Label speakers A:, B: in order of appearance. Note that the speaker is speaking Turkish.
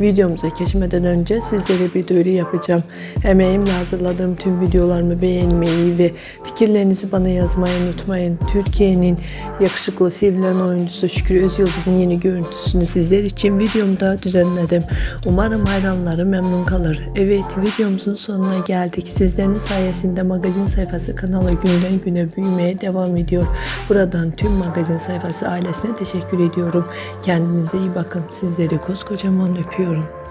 A: Videomuza geçmeden önce sizlere bir duyuru yapacağım. Emeğimle hazırladığım tüm videolarımı beğenmeyi ve fikirlerinizi bana yazmayı unutmayın. Türkiye'nin yakışıklı sevilen oyuncusu Şükrü Özyıldız'ın yeni görüntüsünü sizler için videomda düzenledim. Umarım hayranları memnun kalır. Evet videomuzun sonuna geldik. Sizlerin sayesinde magazin sayfası kanalı günden güne büyümeye devam ediyor. Buradan tüm magazin sayfası ailesine teşekkür ediyorum. Kendinize iyi bakın. Sizleri koskocaman öpüyorum yapıyorum.''